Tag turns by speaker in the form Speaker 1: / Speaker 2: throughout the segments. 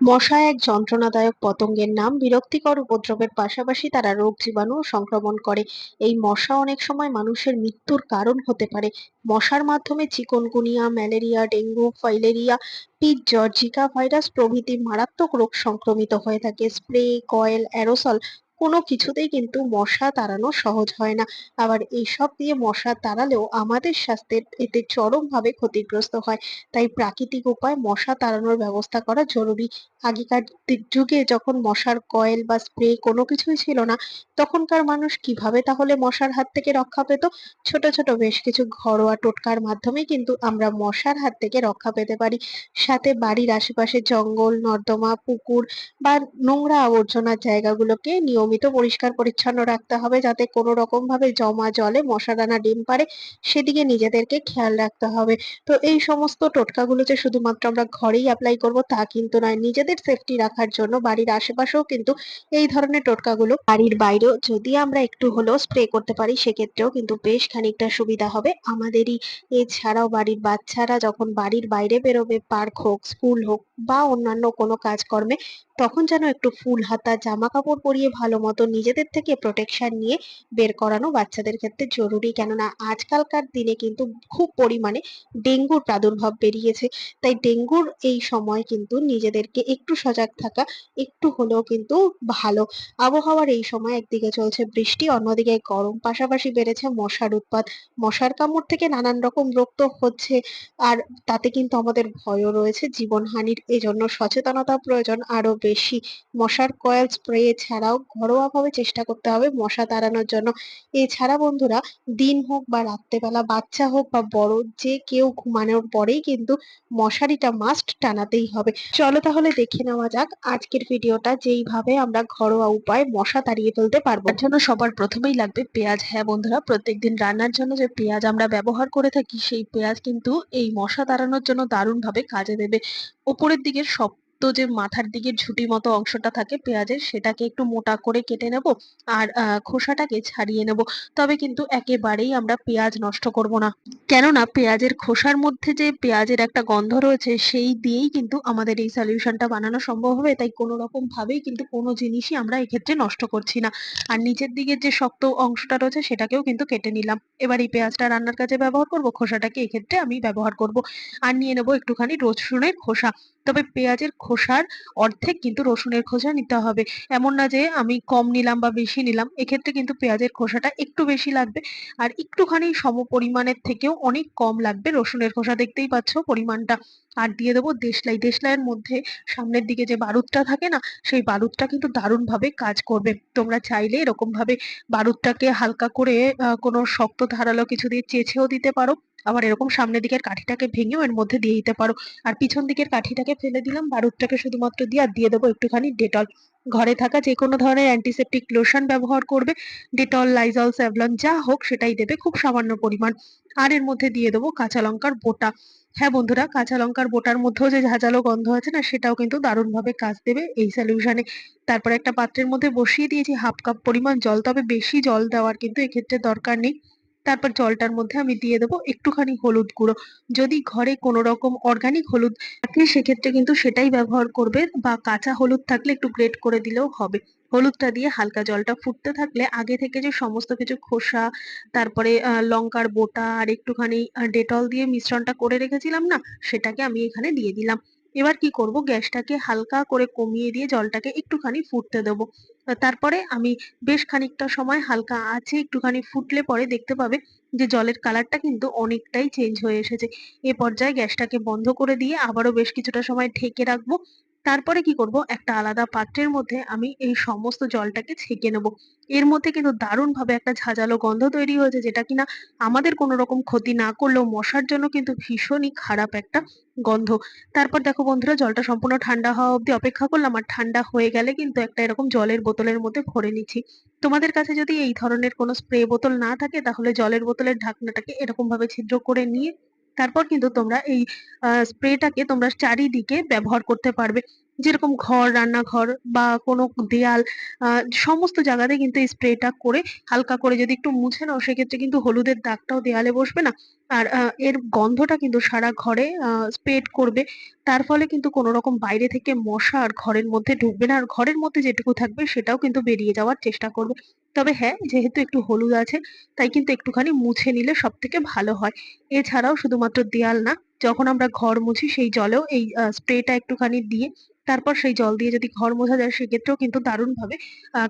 Speaker 1: মশা এক যন্ত্রণাদায়ক পতঙ্গের নাম বিরক্তিকর উপদ্রবের পাশাপাশি তারা রোগ জীবাণু সংক্রমণ করে। এই মশা অনেক সময় মানুষের মৃত্যুর কারণ হতে পারে। মশার মাধ্যমে চিকনগুনিয়া, ম্যালেরিয়া, ডেঙ্গু, ফাইলেরিয়া পিট জ্বর, জিকা ভাইরাস প্রভৃতি মারাত্মক রোগ সংক্রমিত হয়ে থাকে। স্প্রে, কয়েল, অ্যারোসল কোনো কিছুতেই কিন্তু মশা তাড়ানো সহজ হয় না। আবার এইসব দিয়ে মশা তাড়ালেও আমাদের স্বাস্থ্যের এতে চরমভাবে ক্ষতিগ্রস্ত হয়। তাই প্রাকৃতিক উপায় মশা তাড়ানোর ব্যবস্থা করা জরুরি। আগেকার যুগে যখন মশার কয়েল বা স্প্রে কোনো কিছুই ছিল না, তখনকার মানুষ কীভাবে তাহলে মশার হাত থেকে রক্ষা পেত? ছোট ছোট বেশ কিছু ঘরোয়া টোটকার মাধ্যমে কিন্তু আমরা মশার হাত থেকে রক্ষা পেতে পারি। সাথে বাড়ির আশেপাশে জঙ্গল, নর্দমা, পুকুর বা নোংরা আবর্জনার জায়গাগুলোকে নিয়মিত পরিষ্কার পরিচ্ছন্ন রাখতে হবে যাতে কোনো রকম ভাবে জমা জলে মশাদানা ডিম পারে সেদিকে নিজেদেরকে খেয়াল রাখতে হবে। তো এই সমস্ত টোটকাগুলো যে শুধুমাত্র আমরা ঘরেই অ্যাপ্লাই করব তা কিন্তু নয়, নিজেদের সেফটি রাখার জন্য বাড়ির আশেপাশেও কিন্তু এই ধরনের টোটকাগুলো বাড়ির বাইরেও যদি আমরা একটু হলেও স্প্রে করতে পারি সেক্ষেত্রেও কিন্তু বেশ খানিকটা সুবিধা হবে আমাদেরই। এছাড়াও বাড়ির বাচ্চারা যখন বাড়ির বাইরে বেরোবে, পার্ক হোক, স্কুল হোক বা অন্যান্য কোনো কাজকর্মে, তখন যেন একটু ফুল হাতা, জামা কাপড় পরিয়ে ভালো মতো নিজেদের থেকে প্রোটেকশন নিয়ে বের করানো বাচ্চাদের ক্ষেত্রে জরুরি। কেননা আজকালকার দিনে কিন্তু খুব পরিমাণে ডেঙ্গুর প্রাদুর্ভাব বেরিয়েছে। তাই ডেঙ্গুর এই সময় কিন্তু নিজেদেরকে একটু সজাগ থাকা, একটু হলেও কিন্তু ভালো। আবহাওয়ার এই সময় একদিকে চলছে বৃষ্টি, অন্যদিকে গরম। পাশাপাশি বেড়েছে মশার উৎপাত। মশার কামড় থেকে নানান রকম রোগ তো হচ্ছে। আর তাতে কিন্তু আমাদের ভয়ও রয়েছে, জীবনহানির। এজন্য সচেতনতা প্রয়োজন আরও বেশি। মশার কয়েল স্প্রে ছাড়াও ঘরোয়াভাবে চেষ্টা করতে হবে মশা তাড়ানোর জন্য। এছাড়া বন্ধুরা, দিন হোক বা রাত্রেবেলা, বাচ্চা হোক বা বড়, যে কেউ ঘুমানোর পরেই কিন্তু মশারিটা মাস্ট টানাতেই হবে। চলো তাহলে দেখে নেওয়া যাক আজকের ভিডিওটা যেইভাবে আমরা ঘরোয়া উপায় মশা তাড়িয়ে ফেলতে পারব। তার জন্য সবার প্রথমেই লাগবে পেঁয়াজ। হ্যাঁ বন্ধুরা, প্রত্যেকদিন রান্নার জন্য যে পেঁয়াজ আমরা ব্যবহার করে থাকি, সেই পেঁয়াজ কিন্তু এই মশা তাড়ানোর জন্য দারুণভাবে কাজে দেবে। ওপরের দিকের শক্ত যে মাথার দিকের ঝুঁটি মতো অংশটা থাকে পেঁয়াজের, সেটাকে একটু মোটা করে কেটে নেব আর খোসাটাকে ছাড়িয়ে নেব। তবে কিন্তু একেবারেই আমরা পেঁয়াজ নষ্ট করব না। কেননা পেঁয়াজের খোসার মধ্যে যে পেঁয়াজের একটা গন্ধ রয়েছে, সেই দিয়েই কিন্তু আমাদের এই সলিউশনটা বানানো সম্ভব হবে। তাই কোনো রকম ভাবেই কিন্তু কোনো জিনিসই আমরা এক্ষেত্রে নষ্ট করছি না। আর নিচের দিকে যে শক্ত অংশটা রয়েছে, সেটাকেও কিন্তু কেটে নিলাম। এবার এই পেঁয়াজটা রান্নার কাজে ব্যবহার করব, খোসাটাকে এক্ষেত্রে আমি ব্যবহার করব। আর নিয়ে নেব একটুখানি রসুনের খোসা। তবে পেঁয়াজের খোসার অর্ধেক কিন্তু রসুনের খোসা নিতে হবে। এমন না যে আমি কম নিলাম বা বেশি নিলাম, এক্ষেত্রে কিন্তু পেঁয়াজের খোসাটা একটু বেশি লাগবে। আর একটুখানি সম পরিমাণের থেকেও অনেক কম লাগবে রসুনের খোসা। দেখতেই পাচ্ছ পরিমাণটা। আর দিয়ে দেবো দেশলাই। দেশলাইয়ের মধ্যে সামনের দিকে যে বারুদটা থাকে না, সেই বারুদটা কিন্তু দারুণভাবে কাজ করবে। তোমরা চাইলে এরকম ভাবে বারুদটাকে হালকা করে কোনো শক্ত ধারালো কিছু দিয়ে চেঁচেও দিতে পারো। আবার এরকম সামনের দিকের কাঠিটাকে ভেঙেও এর মধ্যে দিয়ে দিতে পারো। আর পিছন দিকের কাঠিটাকে ফেলে দিলাম, বারুদটাকে শুধুমাত্র দিয়ে আর দিয়ে দেবো একটুখানি ডেটল। ঘরে থাকা যে কোনো ধরনের অ্যান্টিসেপটিক লোশন ব্যবহার করবে, ডেটল, লাইজল, স্যাভলন, যা হোক সেটাই দেবে খুব সামান্য পরিমাণ। আর এর মধ্যে দিয়ে দেবো কাঁচা লঙ্কার বোটা। হ্যাঁ বন্ধুরা, কাঁচা লঙ্কার বোটার মধ্যেও যে ঝাঁঝালো গন্ধ আছে না, সেটাও কিন্তু দারুণভাবে কাজ দেবে এই সলিউশনে তারপর একটা পাত্রের মধ্যে বসিয়ে দিয়েছি হাফ কাপ পরিমাণ জল, তবে বেশি জল দেওয়ার কিন্তু এক্ষেত্রে দরকার নেই। তারপর জলটার মধ্যে আমি দিয়ে দেবো একটুখানি হলুদ গুঁড়ো। যদি ঘরে কোনো রকম অর্গানিক হলুদ থাকে, সেক্ষেত্রে কিন্তু সেটাই ব্যবহার করবে বা কাঁচা হলুদ থাকলে একটু গ্রেট করে দিলেও হবে। হলুদটা দিয়ে হালকা জলটা ফুটতে থাকলে আগে থেকে যে সমস্ত কিছু খোসা, তারপরে লঙ্কার বোটা আর একটুখানি ডেটল দিয়ে মিশ্রণটা করে রেখেছিলাম না, সেটাকে আমি এখানে দিয়ে দিলাম। এবার কি করব? গ্যাসটাকে হালকা করে কমিয়ে দিয়ে জলটাকে একটুখানি ফুটতে দেবো। তারপরে আমি বেশ খানিকটা সময় হালকা আছে একটুখানি ফুটলে পরে দেখতে পাবে যে জলের কালারটা কিন্তু অনেকটাই চেঞ্জ হয়ে এসেছে। এ পর্যায়ে গ্যাসটাকে বন্ধ করে দিয়ে আবারও বেশ কিছুটা সময় ঢেকে রাখব। তারপরে কি করব? একটা আলাদা পাত্রের মধ্যে আমি এই সমস্ত জলটাকে ছেঁকে নেব। এর মধ্যে কিন্তু দারুণ ভাবে একটা ঝাঁঝালো গন্ধ তৈরি হয়েছে, যেটা কিনা আমাদের কোনো রকম ক্ষতি না করলেও মশার জন্য কিন্তু ভীষণই খারাপ একটা গন্ধ। তারপর দেখো বন্ধুরা, জলটা সম্পূর্ণ ঠান্ডা হওয়া অবধি অপেক্ষা করলাম, আর ঠান্ডা হয়ে গেলে কিন্তু একটা এরকম জলের বোতলের মধ্যে ভরে নিচ্ছি। তোমাদের কাছে যদি এই ধরনের কোনো স্প্রে বোতল না থাকে, তাহলে জলের বোতলের ঢাকনাটাকে এরকম ভাবে ছিদ্র করে নিয়ে তারপর কিন্তু তোমরা এই স্প্রেটাকে তোমরা চারিদিকে ব্যবহার করতে পারবে। যেরকম ঘর, রান্নাঘর বা কোনো দেয়াল সমস্ত জায়গাতে কিন্তু এই স্প্রেটা করে হালকা করে যদি একটু মুছে নাও, সেক্ষেত্রে কিন্তু হলুদের দাগটাও দেয়ালে বসবে না। আর এর গন্ধটা কিন্তু সারা ঘরে স্প্রেড করবে। তার ফলে কিন্তু কোনো রকম বাইরে থেকে মশা আর ঘরের মধ্যে ঢুকবে না। আর ঘরের মধ্যে যেটুকু থাকবে সেটাও কিন্তু বেরিয়ে যাওয়ার চেষ্টা করবে। তবে হ্যাঁ যেহেতু একটু হলুদ আছে, তাই কিন্তু একটুখানি মুছে নিলে সব থেকে ভালো হয়। এছাড়াও শুধুমাত্র দেয়াল না, যখন আমরা ঘর মুছি সেই জলেও এই স্প্রেটা একটুখানি দিয়ে তারপর সেই জল দিয়ে যদি ঘর মোছা যায়, সেক্ষেত্রেও কিন্তু দারুণভাবে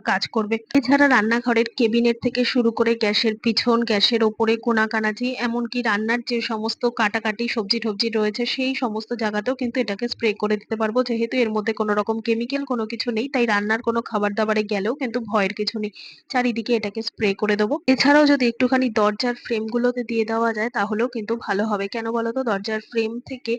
Speaker 1: কাজ করবে। এছাড়া রান্নাঘরের কেবিনেট থেকে শুরু করে গ্যাসের পিছন, গ্যাসের ওপরে কোনাকানাচি, এমনকি রান্নার যে সমস্ত কাটাকাটি, সবজি টবজি রয়েছে, সেই সমস্ত জায়গাতেও কিন্তু এটাকে স্প্রে করে দিতে পারব। যেহেতু এর মধ্যে কোনো রকম কেমিক্যাল কোনো কিছু নেই, তাই রান্নার কোনো খাবার দাবারে গেলেও কিন্তু ভয়ের কিছু নেই। চারিদিকে এটাকে স্প্রে করে দেবো। এছাড়াও যদি একটুখানি দরজার ফ্রেম গুলোতে দিয়ে দেওয়া যায়, তাহলেও কিন্তু ভালো হবে। কেন বলতো? দরজার ফ্রেম থেকে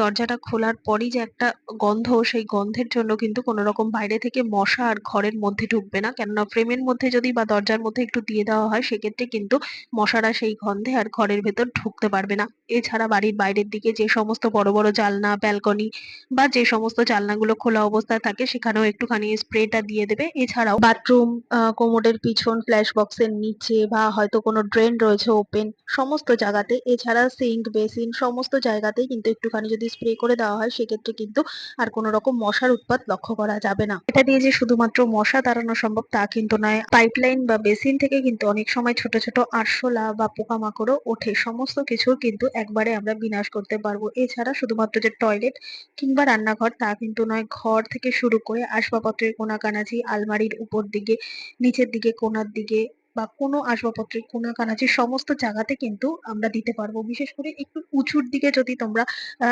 Speaker 1: দরজাটা খোলার পরই যে একটা গন্ধ সেই গন্ধের জন্য কিন্তু কোনো রকম বাইরে থেকে মশা আর ঘরের মধ্যে ঢুকবে না। কেননা ফ্রেমের মধ্যে যদি বা দরজার মধ্যে একটু দিয়ে দেওয়া হয়, সেক্ষেত্রে কিন্তু মশারা সেই গন্ধে আর ঘরের ভেতর ঢুকতে পারবে না। এছাড়া বাড়ির বাইরের দিকে যে সমস্ত বড় বড় জানলা ব্যালকনি বা যে সমস্ত জানলাগুলো খোলা অবস্থায় থাকে, সেখানেও একটুখানি স্প্রেটা দিয়ে দেবে। এছাড়াও বাথরুম কোমোডের পিছন, ফ্ল্যাশ বক্সের নিচে বা হয়তো কোনো ড্রেন রয়েছে ওপেন সমস্ত জায়গাতে। এছাড়া সিঙ্ক, বেসিন সমস্ত জায়গাতেই কিন্তু একটুখানি যদি স্প্রে করে দেওয়া হয়, সেক্ষেত্রে কিন্তু আর কোনো রকম মশার উৎপাত লক্ষ্য করা যাবে না। এটা দিয়ে যে শুধুমাত্র মশা তাড়ানো সম্ভব তা কিন্তু নয়। পাইপলাইন বা বেসিন থেকে কিন্তু অনেক সময় ছোট ছোট আরশোলা বা পোকামাকড়ও ওঠে। সমস্ত কিছু কিন্তু একবারে আমরা বিনাশ করতে পারব। এছাড়া শুধুমাত্র যে টয়লেট কিংবা রান্নাঘর তা কিন্তু নয়। ঘর থেকে শুরু করে আসবাবপত্রের কোনাকানাচি আলমারির উপর দিকে, নিচের দিকে, কোনার দিকে বা কোনো আসবাবপত্রের কোনা কানাচি সমস্ত জায়গাতে কিন্তু আমরা দিতে পারব। বিশেষ করে একটু উঁচুর দিকে যদি তোমরা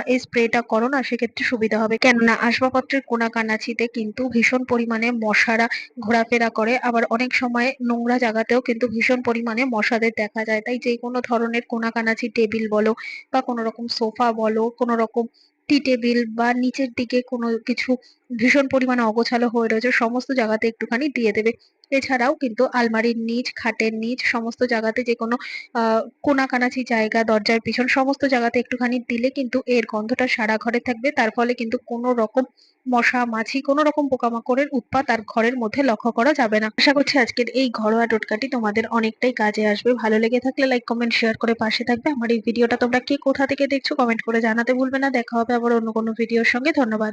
Speaker 1: এই স্প্রেটা করো না, সেক্ষেত্রে সুবিধা হবে। কেননা আসবাবপত্রের কোনা কানাচিতে কিন্তু ভীষণ পরিমাণে মশারা ঘোরাফেরা করে। আবার অনেক সময় নোংরা জায়গাতেও কিন্তু ভীষণ পরিমাণে মশাদের দেখা যায়। তাই যে কোনো ধরনের কোনা কানাচি টেবিল বলো বা কোনো রকম সোফা বলো, কোনো রকম টি টেবিল বা নিচের দিকে কোনো কিছু ভীষণ পরিমাণে অগোছালো হয়ে রয়েছে, সমস্ত জায়গাতে একটুখানি দিয়ে দেবে। এছাড়াও কিন্তু আলমারির নিচ, খাটের নিচ, সমস্ত জায়গাতে যে কোনো আহ কোনাকানাচি জায়গা, দরজার পিছন, সমস্ত জায়গাতে একটুখানি দিলে কিন্তু এর গন্ধটা সারা ঘরে থাকবে। তার ফলে কিন্তু কোনো রকম মশা, মাছি কোনো রকম পোকামাকড়ের উৎপাত আর ঘরের মধ্যে লক্ষ্য করা যাবে না। আশা করছি আজকের এই ঘরোয়া টোটকাটি তোমাদের অনেকটাই কাজে আসবে। ভালো লেগে থাকলে লাইক কমেন্ট শেয়ার করে পাশে থাকবে। আমার এই ভিডিওটা তোমরা কে কোথা থেকে দেখছ কমেন্ট করে জানাতে ভুলবে না। দেখা হবে আবার অন্য কোনো ভিডিওর সঙ্গে। ধন্যবাদ।